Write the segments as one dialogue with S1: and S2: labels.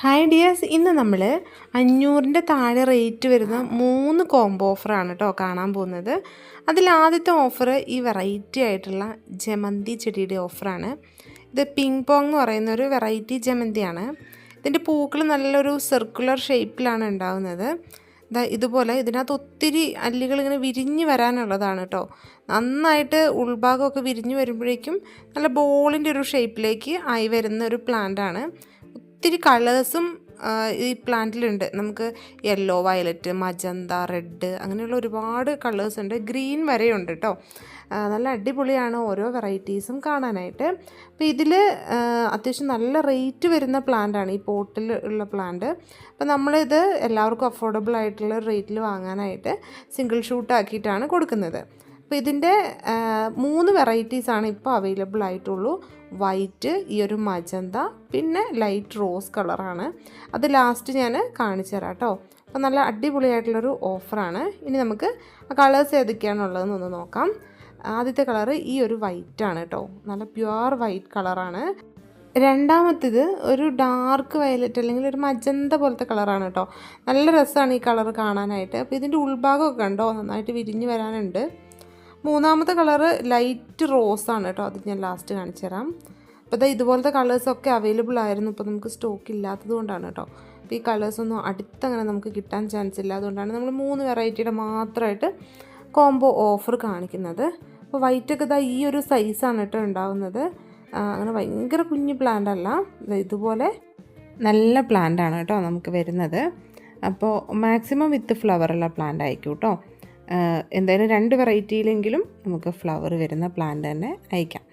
S1: Hi dears ഇന്ന് നമ്മൾ അഞ്ഞൂറിന്റെ താഴെ റേറ്റ് വരുന്ന മൂന്ന് കോംബോ ഓഫറാണ് കേട്ടോ കാണാൻ പോകുന്നത്. അതിൽ ആദ്യത്തെ ഓഫർ ഈ വെറൈറ്റി ആയിട്ടുള്ള ജമന്തി ചെടിയുടെ ഓഫറാണ് ഇത് പിങ് പോങ് എന്ന് പറയുന്ന ഒരു വെറൈറ്റി ജമന്തിയാണ് ഇതിന്റെ പൂക്കൾ നല്ലൊരു സർക്കുലർ ഷേപ്പിലാണ് ഉണ്ടാകുന്നത് ഇതുപോലെ ഇതിനകത്ത് ഒത്തിരി അല്ലികൾ ഇങ്ങനെ വിരിഞ്ഞ് വരാനുള്ളതാണ് കേട്ടോ നന്നായിട്ട് ഉൾഭാഗമൊക്കെ വിരിഞ്ഞ് വരുമ്പോഴേക്കും നല്ല ബോളിന്റെ ഒരു ഷേപ്പിലേക്ക് ആയി വരുന്ന ഒരു പ്ലാന്റാണ് ഒത്തിരി കളേഴ്സും ഈ പ്ലാന്റിലുണ്ട്. നമുക്ക് യെല്ലോ വയലറ്റ് മജന്ത റെഡ് അങ്ങനെയുള്ള ഒരുപാട് കളേഴ്സ് ഉണ്ട്. ഗ്രീൻ വരെയുണ്ട് കേട്ടോ നല്ല അടിപൊളിയാണ് ഓരോ വെറൈറ്റീസും കാണാനായിട്ട്. അപ്പോൾ ഇതിൽ അത്യാവശ്യം നല്ല റേറ്റ് വരുന്ന പ്ലാന്റാണ് ഈ പോട്ടിൽ ഉള്ള പ്ലാന്റ്. അപ്പോൾ നമ്മളിത് എല്ലാവർക്കും അഫോർഡബിൾ ആയിട്ടുള്ള റേറ്റിൽ വാങ്ങാനായിട്ട് സിംഗിൾ ഷൂട്ട് ആക്കിയിട്ടാണ് കൊടുക്കുന്നത്. അപ്പോൾ ഇതിന്റെ മൂന്ന് വെറൈറ്റീസാണ് ഇപ്പോൾ അവൈലബിൾ ആയിട്ടുള്ളൂ. വൈറ്റ് ഈ ഒരു മജന്ത പിന്നെ ലൈറ്റ് റോസ് കളറാണ്. അത് ലാസ്റ്റ് ഞാൻ കാണിച്ചു തരാം കേട്ടോ അപ്പോൾ നല്ല അടിപൊളിയായിട്ടുള്ളൊരു ഓഫറാണ്. ഇനി നമുക്ക് കളേഴ്സ് ഏതൊക്കെയാണുള്ളതെന്നൊന്ന് നോക്കാം. ആദ്യത്തെ കളറ് ഈ ഒരു വൈറ്റ് ആണ് കേട്ടോ നല്ല പ്യുവർ വൈറ്റ് കളറാണ് രണ്ടാമത്തേത് ഒരു ഡാർക്ക് വയലറ്റ് അല്ലെങ്കിൽ ഒരു മജന്ത പോലത്തെ കളറാണ് കേട്ടോ നല്ല രസമാണ് ഈ കളർ കാണാനായിട്ട്. അപ്പോൾ ഇതിന്റെ ഉൾഭാഗമൊക്കെ ഉണ്ടോ നന്നായിട്ട് വിരിഞ്ഞ് വരാനുണ്ട്. മൂന്നാമത്തെ കളറ് ലൈറ്റ് റോസ് ആണ് കേട്ടോ. അത് ഞാൻ ലാസ്റ്റ് കാണിച്ചു തരാം. അപ്പോൾ ഇതാ ഇതുപോലത്തെ കളേഴ്സൊക്കെ അവൈലബിൾ ആയിരുന്നു. ഇപ്പോൾ നമുക്ക് സ്റ്റോക്ക് ഇല്ലാത്തത് കൊണ്ടാണ് കേട്ടോ. അപ്പോൾ ഈ കളേഴ്സൊന്നും അടുത്തങ്ങനെ നമുക്ക് കിട്ടാൻ ചാൻസ് ഇല്ല. അതുകൊണ്ടാണ് നമ്മൾ മൂന്ന് വെറൈറ്റിയുടെ മാത്രമായിട്ട് കോംബോ ഓഫർ കാണിക്കുന്നത്. അപ്പോൾ വൈറ്റ് ഒക്കെ ഇതാ ഈ ഒരു സൈസാണ് കേട്ടോ ഉണ്ടാവുന്നത്. അങ്ങനെ ഭയങ്കര കുഞ്ഞു പ്ലാന്റ് അല്ല. ഇതുപോലെ നല്ല പ്ലാന്റ് ആണ് കേട്ടോ നമുക്ക് വരുന്നത്. അപ്പോൾ മാക്സിമം വിത്ത് ഫ്ലവറുള്ള പ്ലാന്റ് ആയിരിക്കും കേട്ടോ. എന്തായാലും രണ്ട് വെറൈറ്റിയിലെങ്കിലും നമുക്ക് ഫ്ലവർ വരുന്ന പ്ലാന്റ് തന്നെ അയക്കാം.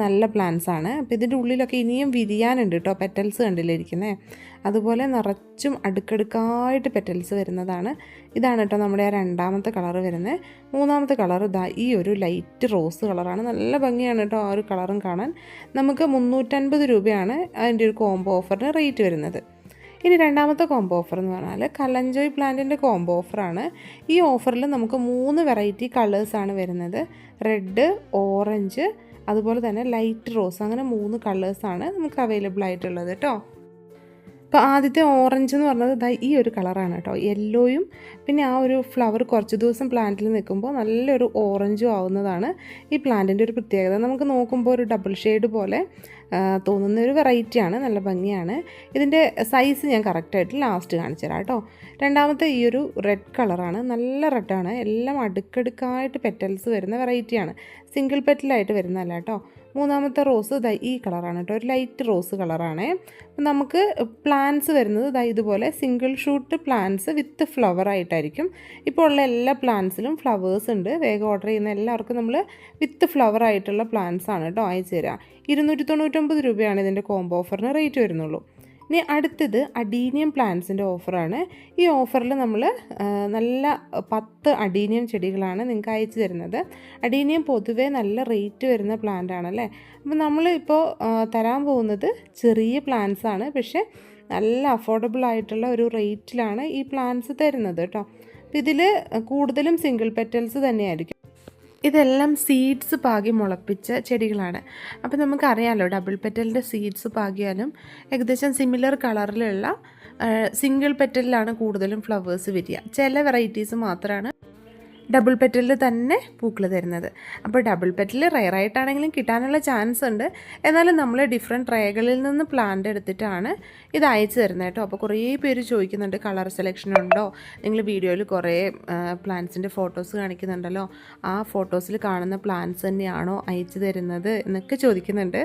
S1: നല്ല പ്ലാന്റ്സ് ആണ്. അപ്പോൾ ഇതിന്റെ ഉള്ളിലൊക്കെ ഇനിയും വിരിയാനുണ്ട് കേട്ടോ പെറ്റൽസ് കണ്ടില്ലിരിക്കുന്നത് അതുപോലെ നിറച്ചും അടുക്കടുക്കായിട്ട് പെറ്റൽസ് വരുന്നതാണ്. ഇതാണ് കേട്ടോ നമ്മുടെ ആ രണ്ടാമത്തെ കളർ വരുന്നത് മൂന്നാമത്തെ കളർ ഇതാ ഈ ഒരു ലൈറ്റ് റോസ് കളറാണ് നല്ല ഭംഗിയാണ് കേട്ടോ ആ ഒരു കളറും കാണാൻ. നമുക്ക് മുന്നൂറ്റൻപത് രൂപയാണ് അതിന്റെ ഒരു കോംബോ ഓഫറിന് റേറ്റ് വരുന്നത്. ഇനി രണ്ടാമത്തെ കോംബോ ഓഫർ എന്ന് പറഞ്ഞാൽ കലഞ്ചോയ് പ്ലാന്റിന്റെ കോംബോ ഓഫറാണ് ഈ ഓഫറിൽ നമുക്ക് മൂന്ന് വെറൈറ്റി കളേഴ്സാണ് വരുന്നത്. റെഡ് ഓറഞ്ച് അതുപോലെ തന്നെ ലൈറ്റ് റോസ് അങ്ങനെ മൂന്ന് കളേഴ്സാണ് നമുക്ക് അവൈലബിൾ ആയിട്ടുള്ളത് കേട്ടോ. അപ്പോൾ ആദ്യത്തെ ഓറഞ്ച് എന്ന് പറഞ്ഞത് ദാ ഈ ഒരു കളറാണ് കേട്ടോ. യെല്ലോയും പിന്നെ ആ ഒരു ഫ്ലവർ കുറച്ച് ദിവസം പ്ലാന്റിൽ നിൽക്കുമ്പോൾ നല്ലൊരു ഓറഞ്ചും ആവുന്നതാണ് ഈ പ്ലാന്റിന്റെ ഒരു പ്രത്യേകത. നമുക്ക് നോക്കുമ്പോൾ ഒരു ഡബിൾ ഷെയ്ഡ് പോലെ തോന്നുന്ന ഒരു വെറൈറ്റിയാണ് നല്ല ഭംഗിയാണ്. ഇതിന്റെ സൈസ് ഞാൻ കറക്റ്റായിട്ട് ലാസ്റ്റ് കാണിച്ചു തരാം കേട്ടോ. രണ്ടാമത്തെ ഈ ഒരു റെഡ് കളറാണ് നല്ല റെഡാണ് എല്ലാം അടുക്കടുക്കായിട്ട് പെറ്റൽസ് വരുന്ന വെറൈറ്റിയാണ് സിംഗിൾ പെറ്റലായിട്ട് വരുന്നതല്ല കേട്ടോ. മൂന്നാമത്തെ റോസ് ദാ ഈ കളറാണ് കേട്ടോ. ഒരു ലൈറ്റ് റോസ് കളറാണ് നമുക്ക് പ്ലാന്റ്സ് വരുന്നത് ദാ ഇതുപോലെ single shoot plants with flower ആയിട്ടായിരിക്കും. ഇപ്പോൾ ഉള്ള എല്ലാ പ്ലാന്റ്സിലും ഫ്ലവേഴ്സ് ഉണ്ട്. വേഗം ഓർഡർ ചെയ്യുന്ന എല്ലാവർക്കും നമ്മൾ വിത്ത് ഫ്ലവർ ആയിട്ടുള്ള പ്ലാന്റ്സ് ആണ് കേട്ടോ അയച്ചു തരാം. ഇരുന്നൂറ്റി തൊണ്ണൂറ്റൊമ്പത് രൂപയാണ് ഇതിന്റെ കോംബോ ഓഫറിന് റേറ്റ് വരുന്നുള്ളൂ. ഇനി അടുത്തത് അഡീനിയം പ്ലാന്റ്സിന്റെ ഓഫറാണ് ഈ ഓഫറിൽ നമ്മൾ നല്ല പത്ത് അഡീനിയം ചെടികളാണ് നിങ്ങൾക്ക് അയച്ചു തരുന്നത്. അഡീനിയം പൊതുവേ നല്ല റേറ്റ് വരുന്ന പ്ലാന്റ് ആണല്ലേ അപ്പോൾ നമ്മൾ ഇപ്പോൾ തരാൻ പോകുന്നത് ചെറിയ പ്ലാന്റ്സ് ആണ്. പക്ഷേ നല്ല അഫോർഡബിൾ ആയിട്ടുള്ള ഒരു റേറ്റിലാണ് ഈ പ്ലാന്റ്സ് തരുന്നത് കേട്ടോ ഇതിൽ കൂടുതലും സിംഗിൾ പെറ്റൽസ് തന്നെയായിരിക്കും. ഇതെല്ലാം സീഡ്സ് പാകി മുളപ്പിച്ച ചെടികളാണ്. അപ്പോൾ നമുക്കറിയാമല്ലോ ഡബിൾ പെറ്റലിന്റെ സീഡ്സ് പാകിയാലും ഏകദേശം സിമിലർ കളറിലുള്ള സിംഗിൾ പെറ്റലിലാണ് കൂടുതലും ഫ്ലവേഴ്സ് വരിക. ചില വെറൈറ്റീസ് മാത്രമാണ് ഡബിൾ പെറ്റലിൽ തന്നെ പൂക്കൾ തരുന്നത്. അപ്പോൾ ഡബിൾ പെറ്റൽ റയറായിട്ടാണെങ്കിലും കിട്ടാനുള്ള ചാൻസ് ഉണ്ട്. എന്നാലും നമ്മൾ ഡിഫറെന്റ് ട്രേകളിൽ നിന്ന് പ്ലാന്റ് എടുത്തിട്ടാണ് ഇത് അയച്ചു തരുന്നത് കേട്ടോ. അപ്പോൾ കുറേ പേര് ചോദിക്കുന്നുണ്ട് കളർ സെലക്ഷൻ ഉണ്ടോ? നിങ്ങൾ വീഡിയോയിൽ കുറേ പ്ലാന്റ്സിന്റെ ഫോട്ടോസ് കാണിക്കുന്നുണ്ടല്ലോ. ആ ഫോട്ടോസിൽ കാണുന്ന പ്ലാന്റ്സ് തന്നെയാണോ അയച്ചു തരുന്നത് എന്നൊക്കെ ചോദിക്കുന്നുണ്ട്.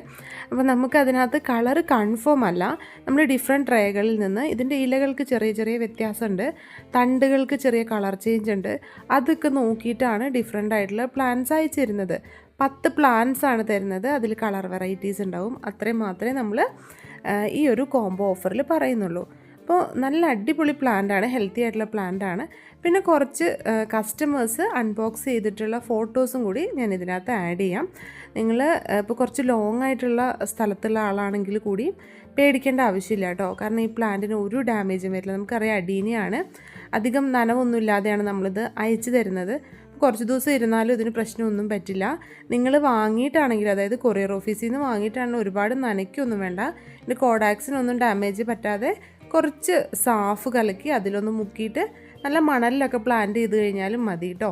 S1: അപ്പോൾ നമുക്കതിനകത്ത് കളർ കൺഫേം അല്ല. നമ്മൾ ഡിഫറെന്റ് ട്രേകളിൽ നിന്ന് ഇതിന്റെ ഇലകൾക്ക് ചെറിയ ചെറിയ വ്യത്യാസമുണ്ട്. തണ്ടുകൾക്ക് ചെറിയ കളർ ചേഞ്ച് ഉണ്ട്. അതൊക്കെ നോക്കിയിട്ടാണ് ഡിഫറെന്റ് ആയിട്ടുള്ള പ്ലാന്റ്സ് അയച്ചു തരുന്നത് പത്ത് പ്ലാന്റ്സ് ആണ് തരുന്നത്. അതിൽ കളർ വെറൈറ്റീസ് ഉണ്ടാവും. അത്രയും മാത്രമേ നമ്മൾ ഈ ഒരു കോംബോ ഓഫറിൽ പറയുന്നുള്ളൂ. അപ്പോൾ നല്ല അടിപൊളി പ്ലാന്റ് ആണ് ഹെൽത്തി ആയിട്ടുള്ള പ്ലാന്റ് ആണ് പിന്നെ കുറച്ച് കസ്റ്റമേഴ്സ് അൺബോക്സ് ചെയ്തിട്ടുള്ള ഫോട്ടോസും കൂടി ഞാൻ ഇതിനകത്ത് ആഡ് ചെയ്യാം. നിങ്ങൾ ഇപ്പോൾ കുറച്ച് ലോങ് ആയിട്ടുള്ള സ്ഥലത്തുള്ള ആളാണെങ്കിൽ കൂടി പേടിക്കേണ്ട ആവശ്യമില്ല കേട്ടോ. കാരണം ഈ പ്ലാന്റിന് ഒരു ഡാമേജും വരില്ല. നമുക്കറിയാം അടീനിയാണ്. അധികം നനവൊന്നുമില്ലാതെയാണ് നമ്മളിത് അയച്ചു തരുന്നത്. കുറച്ച് ദിവസം ഇരുന്നാലും ഇതിന് പ്രശ്നമൊന്നും പറ്റില്ല. നിങ്ങൾ വാങ്ങിയിട്ടാണെങ്കിൽ അതായത് കൊറിയർ ഓഫീസിൽ നിന്ന് വാങ്ങിയിട്ടാണെങ്കിൽ ഒരുപാട് നനയ്ക്കൊന്നും വേണ്ട. ഇതിന്റെ കോഡാക്സിനൊന്നും ഡാമേജ് പറ്റാതെ കുറച്ച് സാഫ് കലക്കി അതിലൊന്ന് മുക്കിയിട്ട് നല്ല മണലിലൊക്കെ പ്ലാന്റ് ചെയ്ത് കഴിഞ്ഞാലും മതി കേട്ടോ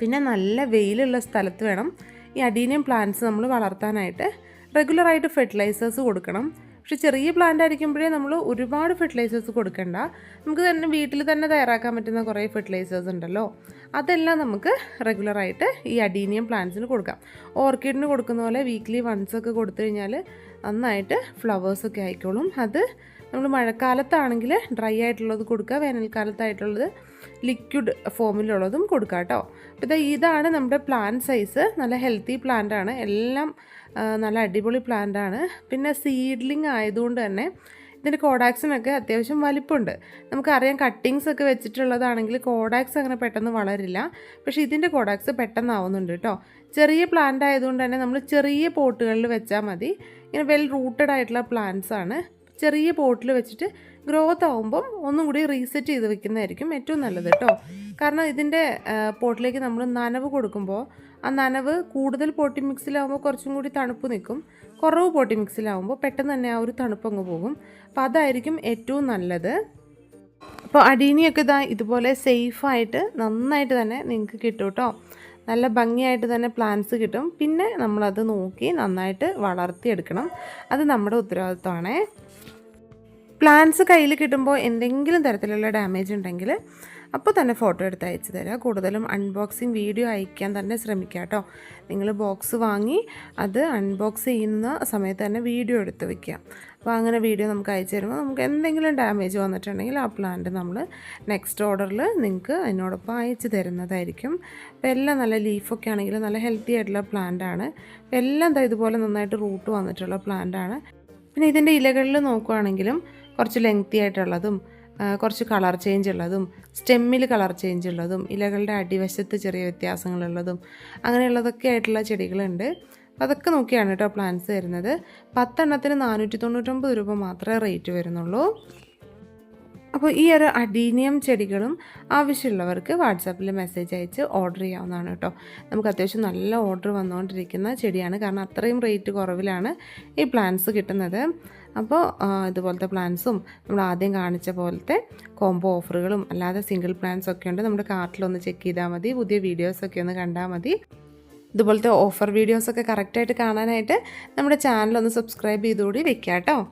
S1: പിന്നെ നല്ല വെയിലുള്ള സ്ഥലത്ത് വേണം ഈ അഡീനിയം പ്ലാന്റ്സ് നമ്മൾ വളർത്താനായിട്ട്. റെഗുലറായിട്ട് ഫെർട്ടിലൈസേഴ്സ് കൊടുക്കണം. പക്ഷെ ചെറിയ പ്ലാന്റ് ആയിരിക്കുമ്പോഴേ നമ്മൾ ഒരുപാട് ഫെർട്ടിലൈസേഴ്സ് കൊടുക്കണ്ട. നമുക്ക് തന്നെ വീട്ടിൽ തന്നെ തയ്യാറാക്കാൻ പറ്റുന്ന കുറേ ഫെർട്ടിലൈസേഴ്സ് ഉണ്ടല്ലോ. അതെല്ലാം നമുക്ക് റെഗുലറായിട്ട് ഈ അഡീനിയം പ്ലാന്റ്സിന് കൊടുക്കാം. ഓർക്കിഡിന് കൊടുക്കുന്ന പോലെ വീക്ക്ലി വൺസ് ഒക്കെ കൊടുത്തു കഴിഞ്ഞാൽ നന്നായിട്ട് ഫ്ലവേഴ്സൊക്കെ ആയിക്കോളും. അത് നമ്മൾ മഴക്കാലത്താണെങ്കിൽ ഡ്രൈ ആയിട്ടുള്ളത് കൊടുക്കുക വേനൽക്കാലത്തായിട്ടുള്ളത് ലിക്വിഡ് ഫോമിലുള്ളതും കൊടുക്കുക കേട്ടോ. അപ്പോൾ ഇതാ ഇതാണ് നമ്മുടെ പ്ലാന്റ് സൈസ് നല്ല ഹെൽത്തി പ്ലാന്റ് ആണ്. എല്ലാം നല്ല അടിപൊളി പ്ലാന്റ് ആണ്. പിന്നെ സീഡ്ലിംഗ് ആയതുകൊണ്ട് തന്നെ ഇതിന്റെ കോഡാക്സിനൊക്കെ അത്യാവശ്യം വലിപ്പമുണ്ട് നമുക്കറിയാം കട്ടിങ്സ് ഒക്കെ വെച്ചിട്ടുള്ളതാണെങ്കിൽ കോഡാക്സ് അങ്ങനെ പെട്ടെന്ന് വളരില്ല. പക്ഷേ ഇതിന്റെ കോഡാക്സ് പെട്ടെന്നാവുന്നുണ്ട് കേട്ടോ. ചെറിയ പ്ലാന്റ് ആയതുകൊണ്ട് തന്നെ നമ്മൾ ചെറിയ പോട്ടുകളിൽ വെച്ചാൽ മതി. ഇങ്ങനെ വെൽ റൂട്ടഡ് ആയിട്ടുള്ള പ്ലാന്റ്സ് ആണ്. ചെറിയ പോട്ടിൽ വെച്ചിട്ട് ഗ്രോത്ത് ആവുമ്പം ഒന്നും കൂടി റീസെറ്റ് ചെയ്ത് വെക്കുന്നതായിരിക്കും ഏറ്റവും നല്ലത് കേട്ടോ. കാരണം ഇതിന്റെ പോട്ടിലേക്ക് നമ്മൾ നനവ് കൊടുക്കുമ്പോൾ ആ നനവ് കൂടുതൽ പോട്ടി മിക്സിലാവുമ്പോൾ കുറച്ചും കൂടി തണുപ്പ് നിൽക്കും. കുറവ് പോട്ടി മിക്സിലാവുമ്പോൾ പെട്ടെന്ന് തന്നെ ആ ഒരു തണുപ്പ് അങ്ങ് പോകും. അപ്പോൾ അതായിരിക്കും ഏറ്റവും നല്ലത്. അപ്പോൾ അടീനിയൊക്കെ ഇതാ ഇതുപോലെ സേഫായിട്ട് നന്നായിട്ട് തന്നെ നിങ്ങൾക്ക് കിട്ടും കേട്ടോ. നല്ല ഭംഗിയായിട്ട് തന്നെ പ്ലാന്റ്സ് കിട്ടും. പിന്നെ നമ്മളത് നോക്കി നന്നായിട്ട് വളർത്തിയെടുക്കണം. അത് നമ്മുടെ ഉത്തരവാദിത്തമാണേ പ്ലാന്റ്സ് കയ്യിൽ കിട്ടുമ്പോൾ എന്തെങ്കിലും തരത്തിലുള്ള ഡാമേജ് ഉണ്ടെങ്കിൽ അപ്പോൾ തന്നെ ഫോട്ടോ എടുത്ത് അയച്ചു തരാം. കൂടുതലും അൺബോക്സിങ് വീഡിയോ അയക്കാൻ തന്നെ ശ്രമിക്കുക കേട്ടോ. നിങ്ങൾ ബോക്സ് വാങ്ങി അത് അൺബോക്സ് ചെയ്യുന്ന സമയത്ത് തന്നെ വീഡിയോ എടുത്ത് വെക്കുക. അപ്പോൾ അങ്ങനെ വീഡിയോ നമുക്ക് അയച്ചു തരുമ്പോൾ നമുക്ക് എന്തെങ്കിലും ഡാമേജ് വന്നിട്ടുണ്ടെങ്കിൽ ആ പ്ലാന്റ് നമ്മൾ നെക്സ്റ്റ് ഓർഡറിൽ നിങ്ങൾക്ക് അതിനോടൊപ്പം അയച്ചു തരുന്നതായിരിക്കും. അപ്പോൾ എല്ലാം നല്ല ലീഫൊക്കെ ആണെങ്കിൽ നല്ല ഹെൽത്തി ആയിട്ടുള്ള പ്ലാന്റ് ആണ്. എല്ലാം ഇതുപോലെ നന്നായിട്ട് റൂട്ട് വന്നിട്ടുള്ള പ്ലാന്റ് ആണ്. പിന്നെ ഇതിന്റെ ഇലകളിൽ നോക്കുവാണെങ്കിലും കുറച്ച് ലെങ്തി ആയിട്ടുള്ളതും കുറച്ച് കളർ ചേഞ്ച് ഉള്ളതും സ്റ്റെമ്മിൽ കളർ ചേഞ്ച് ഉള്ളതും ഇലകളുടെ അടിവശത്ത് ചെറിയ വ്യത്യാസങ്ങളുള്ളതും അങ്ങനെയുള്ളതൊക്കെ ആയിട്ടുള്ള ചെടികളുണ്ട്. അതൊക്കെ നോക്കിയാണ് കേട്ടോ പ്ലാന്റ്സ് വരുന്നത്. പത്തെണ്ണത്തിന് നാനൂറ്റി തൊണ്ണൂറ്റൊമ്പത് രൂപ മാത്രമേ റേറ്റ് വരുന്നുള്ളൂ. അപ്പോൾ ഈ ഒരു അഡീനിയം ചെടികളും ആവശ്യമുള്ളവർക്ക് വാട്സാപ്പിൽ മെസ്സേജ് അയച്ച് ഓർഡർ ചെയ്യാവുന്നതാണ് കേട്ടോ നമുക്ക് അത്യാവശ്യം നല്ല ഓർഡർ വന്നുകൊണ്ടിരിക്കുന്ന ചെടിയാണ്. കാരണം അത്രയും റേറ്റ് കുറവിലാണ് ഈ പ്ലാന്റ്സ് കിട്ടുന്നത്. അപ്പോൾ ഇതുപോലത്തെ പ്ലാൻസും നമ്മൾ ആദ്യം കാണിച്ച പോലത്തെ കോംബോ ഓഫറുകളും അല്ലാതെ സിംഗിൾ പ്ലാൻസ് ഒക്കെ ഉണ്ട് നമ്മുടെ കാർട്ടിലൊന്ന് ചെക്ക് ചെയ്താൽ മതി പുതിയ വീഡിയോസൊക്കെ ഒന്ന് കണ്ടാൽ മതി. ഇതുപോലത്തെ ഓഫർ വീഡിയോസൊക്കെ കറക്റ്റായിട്ട് കാണാനായിട്ട് നമ്മുടെ ചാനലൊന്ന് സബ്സ്ക്രൈബ് ചെയ്തുകൂടി വെക്കാം കേട്ടോ